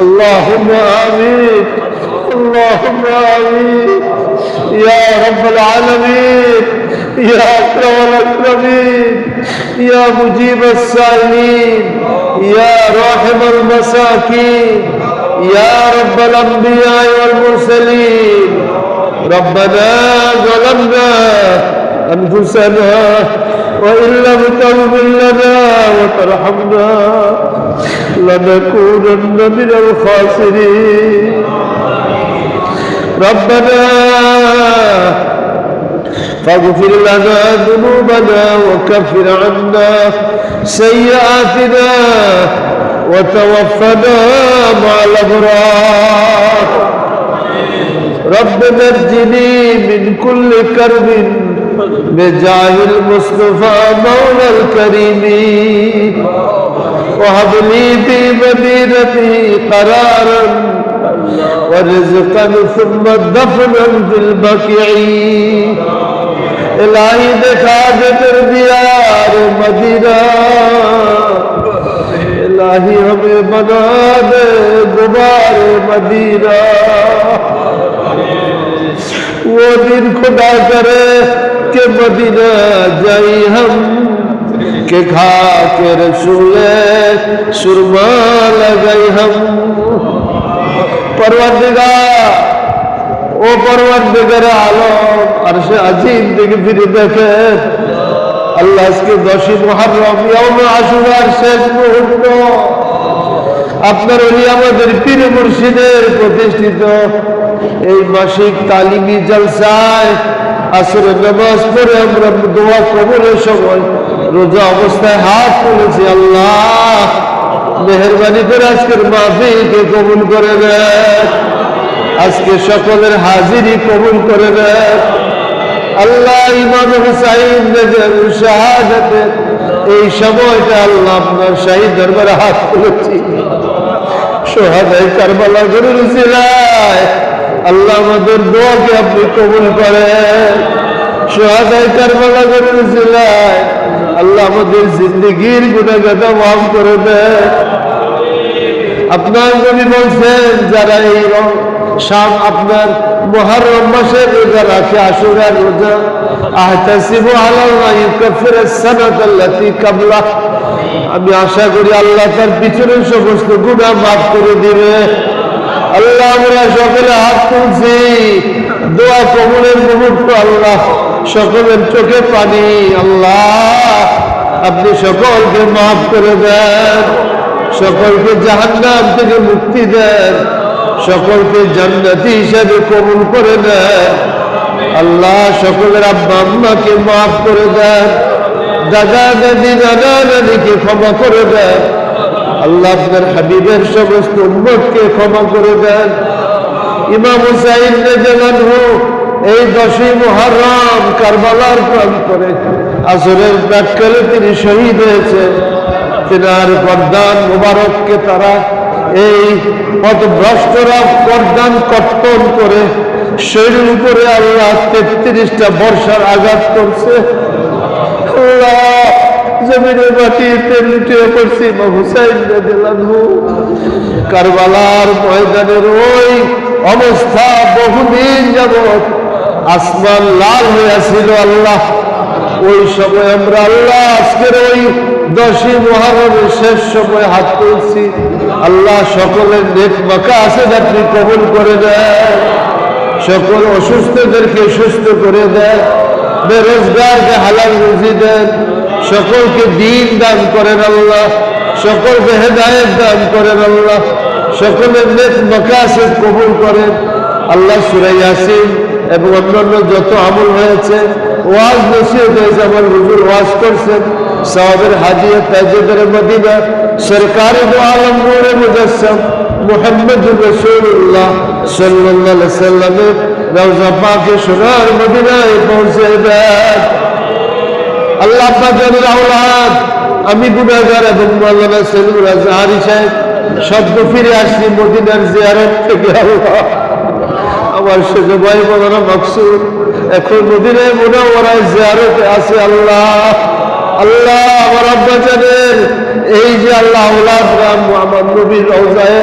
اللهم آمين. اللهم آمين. يا رب العالمين. يا أكرم الأكرمين. يا مجيب السائلين. يا راحم المساكين. يا رب الأنبياء والمرسلين. ربنا ظلمنا أنفسنا وإن لم تغفر لنا وترحمنا لنكونن من الخاسرين. ربنا فاغفر لنا ذنوبنا وكفر عنا سيئاتنا وتوفنا مع الأبرار. رب نجني من كل كرب بجاه المصطفى مولى الكريم. وهب لي في مدينتي قرارا ورزقا ثم دفنا في البقيع الهی دکھا Medina যাই হাম, কে ঘা রসুলে সুরমা লাগাই হাম। পরবর্তীকার, ও পরবর্তীকার আলম, আর সে আজিম দিকে ফিরে দেখে, আল্লাহ আজকে দশই মহারম শেষ মুহূর্ত। আপনার ওই আমাদের পীর মুর্শিদের প্রতিষ্ঠিত এই মাসিক তালিমি জলসায় আসরে নামাজ পড়ে আমরা দোয়া কবরের সময় রোজা অবস্থায় হাত তুলেছি, আল্লাহ। মেহরবানি করে আজকের মাফিকে কবুল করে দেয় আজকে সকলের হাজিরি কবুল করে দেন আল্লাহ ইমাম হুসাইন এই সময়টা আল্লাহ আপনার শাহী দরবারে হাত তুলেছি। সোহাদাই কারবালা গরুর সিলায় আল্লাহ আমাদের দোয়াকে আপনি কবুল করেন। সোহাদাই কারবালা গরুর সিলায় আল্লাহ আমাদের জিন্দগির গুণাগাতা মাফ করে দেন। আপনার নবী বলছেন, যারা এই শাম আপনার মহরম মাসের রোজা রাখে, আশুরার রোজা, আহতাসিবু আলাল্লাহ ইউকাফির সানাত আল্লাতি কাবলা। আমি আশা করি আল্লাহ তার পিছনের সমস্ত গুনাহ মাফ করে দিবে। আল্লাহ আমরা সকলে হাত তুলছি। দোয়া কবুলের মুহূর্ত আল্লাহ সকলের চোখে পানি। আল্লাহ, আপনি সকলকে মাফ করে দেন। সকলকে জাহান্নাম থেকে মুক্তি দেন। সকলকে জান্নাতি হিসাবে কবুল করে দেন আল্লাহ সকলের আব্বা আম্মাকে মাফ করে দেন। দাদা দাদি দাদা দাদিকে ক্ষমা করে দেন। আল্লাহ আপনার হাবিবের সমস্ত উম্মতকে ক্ষমা করে দেন। ইমাম হুসাইন রাদিয়াল্লাহু এই দশই মুহররম কারবালার প্রাণ করে। আসরের প্রাককালে তিনি শহীদ হয়েছেন। তিনার বরদান মুবারককে তারা এই পথভ্রষ্টরা বরদান কর্তন করে শরীর উপরে আল্লাহ তেত্রিশটা বর্ষার আঘাত করছে। আল্লাহ! জমিনের মাটিতে লুটিয়ে পড়ছি কারবালার ময়দানের ওই অবস্থা বহুদিন যাবৎ আসমান লাল হইয়াছিল আল্লাহ। ওই সময় আমরা আল্লাহ, আজকের ওই দশই মহারমের শেষ সময় হাত তুলছি। আল্লাহ সকলের নেক মাকা আছে আপনি কবুল করে দেয়। সকল অসুস্থদেরকে সুস্থ করে দেয়। বেরোজগারকে হালাল রুজি দেন। সকলকে দিন দান করেন আল্লাহ, সকলকে হেদায়ত দান করেন আল্লাহ, সকলের নেক মকাসেদ কবুল করেন। আল্লাহ সুরাই আসিন এবং অন্যান্য যত আমল হয়েছে ওয়াজ নসিহত হয়েছে আমার হুজুর ওয়াজ করছেন, সাহাবের হাজিয়া তাজেদের মদিনা, সরকারি দো আলম মুজাসম মোহাম্মদ রসুল্লাহ সাল্লাহ সাল্লামের রওজা পাকে সোনার মদিনায় পৌঁছে দেন। আল্লাহ পাকের আওলাদ। আমি গুনাহগার এবং মাওলানা সেলুর আজহারি সাহেব সদ্য ফিরে আসছি মদিনার জিয়ারত থেকে, আল্লাহ। আমার সেজ ভাই মৌলানা মকসুদ, এখন মদিনায় মনে ওরাই জিয়ারতে আছে, আল্লাহ। আল্লাহ, আমার আব্বা জানের এই যে আল্লাহ আউলাদ রাম, আমার নবীর রওজায়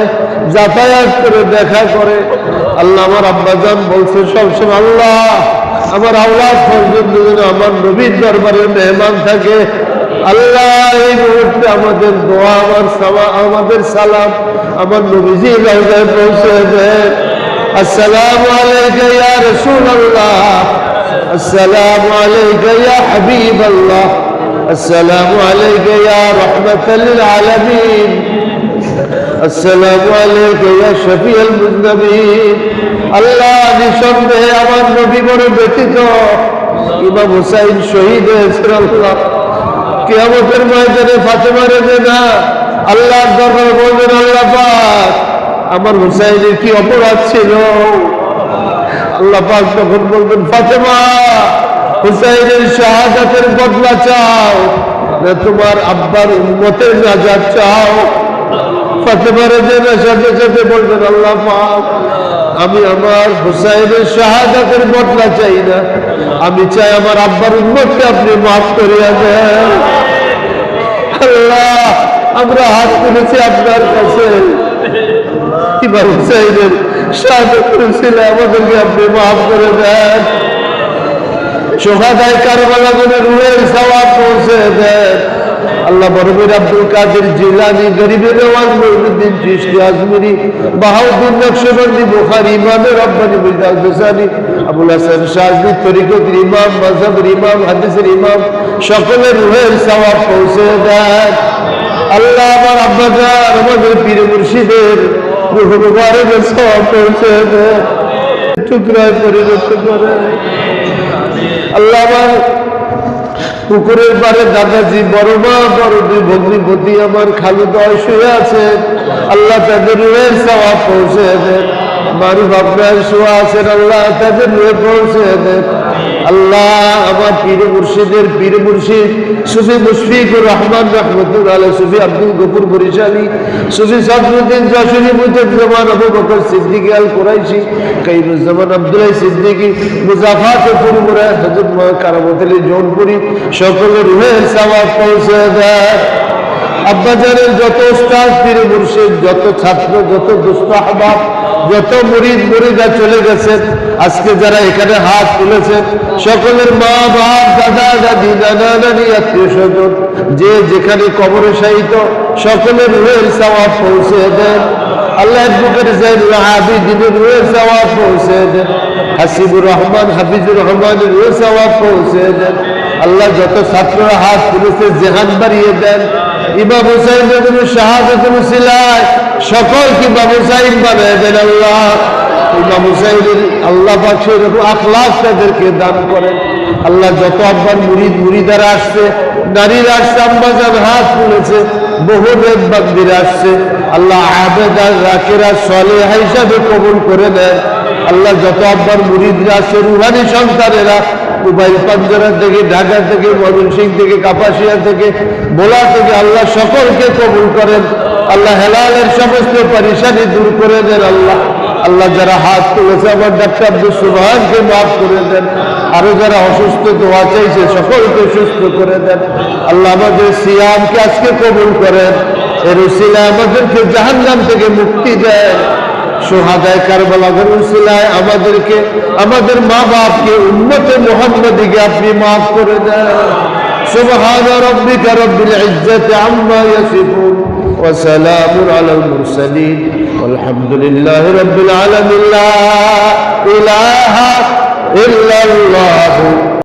যাতায়াত করে, দেখা করে, আল্লাহ আমার আব্বাজান বলছে, সবসময় আল্লাহ আমার আওলাদ পর্যন্ত যেন আমার নবীর দরবারে মেহমান থাকে আল্লাহ এই মুহূর্তে আমাদের দোয়া আমার সামা আমাদের সালাম আমার নবীজি রওজায় পৌঁছে দেয় السلام عليك يا رسول الله السلام عليك يا حبيب الله السلام عليك يا رحمة للعالمين আসসালামু আলাইকা ইয়া শফিউল মুজতাবিন আল্লাহ নিঃসন্দেহে আমার নবী বড় ব্যতীত ইমাম হুসাইন শহীদ হয়েছে আল্লাহ। কিয়ামতের ময়দানে ফাতেমা রেজে না, আল্লাহর দরবার বলবেন, আল্লাহ পাক, আমার হুসাইনের কি অপরাধ ছিল? আল্লাহ পাক তখন বলবেন, ফাতেমা, হুসাইনের শাহাদাতের বদলা চাও, না তোমার আব্বার উম্মতের রাজা চাও। ফাতেমা রেজেনা সাথে সাথে বলবেন, আল্লাহ পাক, আমি আমার হুসাইনের শাহাদাতের বদলা চাই না। আমি চাই আমার আব্বার উম্মতকে আপনি মাফ করিয়া দেন। আল্লাহ, আমরা হাত তুলেছি আপনার কাছে। ইমাম হুসাইনের শাহাদাত করেছিল আমাদেরকে আপনি মাফ করে দেন। সোহাদায় কারবালা করে রুহের সওয়াব পৌঁছে দেন। আল্লাহ বরবির আব্দুল কাদের জিলানি, গরিবের নওয়াজ মহিউদ্দিন চিশতি, আজমিরি, বাহাউদ্দিন নকশবন্দি, বুখারী ইমামে রব্বানি মির্জা হুসাইনি আবুল হাসান শাহজি, তরিকতের ইমাম, মাযহাবের ইমাম, হাদিসের ইমাম, সকলের রুহের সওয়াব পৌঁছে দেন আল্লাহ আমার আব্বাজান আমাদের পীর মুর্শিদের রুহ মুবারকের সওয়াব পৌঁছে টুকরায় পরিণত করে। আল্লাহ আমার পুকুরের পারে দাদাজি, বড় মা, বড় দুই ভগ্নিপতি আমার খালু দয় শুয়ে আছে। আল্লাহ তাদের রুহের সবাব পৌঁছে দেন। মারুফ আপনার শোয়া আছেন, আল্লাহ তাদের রুয়ে পৌঁছে দেন। আল্লাহ, আমার পীর মুর্শিদের পীর মুর্শিদ, সুফি মুশফিকুর রহমান রহমতুল আলহ সুফি আব্দুল গফুর বরিশালী, সুফি সদরুদ্দিন যশোরী মুজুজ্জামান আবু বকর সিদ্দিকী আল কুরাইশি কাইরুজ্জামান আব্দুল্লাহ সিদ্দিকী মুজাফাত ফুরমুরা হযরত মা কারামত আলী জৌনপুরি, সকলের রুহের সওয়াব পৌঁছে দেয়। আব্বাজানের যত উস্তাদ, পীর মুর্শিদ, যত ছাত্র, যত দুস্থ আহবাব, যত মুরিদ মুরিদা চলে গেছেন আজকে যারা এখানে হাত তুলেছেন, সকলের মা, বাপ, দাদা, দাদি, নানা, নানি, আত্মীয় স্বজন, যে যেখানে কবরে সাহিত সকলের রুহের সওয়াব পৌঁছে দেন। আল্লাহ রহমান রহমানের পৌঁছে আল্লাহ যত ছাত্ররা হাত তুলেছে জেহান বাড়িয়ে দেন। ইমাম হুসাইন সকলকে ইমাম হুসাইন বানিয়ে দেন আল্লাহ। ইমাম হুসাইনের আল্লাহ পাক সেরকম আখলাস তাদেরকে দান করেন। আল্লাহ যত আব্বার মুরিদ মুরিদারা আসছে, নারীরা আসছে আম্বাজান হাত তুলেছে, বহু নেকবান্দিরা আসছে। আল্লাহ আবেদার রাকেরা সলেহা হিসাবে কবুল করে নেন আল্লাহ যত আব্বার মুরিদরা আসছে, রুহানি সন্তানেরা মোবাইল পাঞ্জরা থেকে, ঢাকা থেকে ময়মনসিং থেকে, কাপাসিয়া থেকে বোলা থেকে আল্লাহ সকলকে কবুল করেন। আল্লাহ হেলালের সমস্ত পরিশানি দূর করে দেন আল্লাহ। আল্লাহ যারা হাত তুলেছে আমার ডাক্তার আব্দুল সুবহানকে মাফ করে দেন আরো যারা অসুস্থ দোয়া চাইছে সকলকে সুস্থ করে দেন আল্লাহ আমাদের সিয়ামকে আজকে কবুল করেন এর উসিলা আমাদেরকে জাহান্নাম থেকে মুক্তি দেন সোহাদায় কারবালাগের উসিলায় আমাদেরকে আমাদের মা বাপকে উন্মতে মোহাম্মদীকে আপনি মাফ করে দেন سبحان ربك رب العزة عما يصفون وسلام على المرسلين والحمد لله رب العالمين. لا إله إلا الله.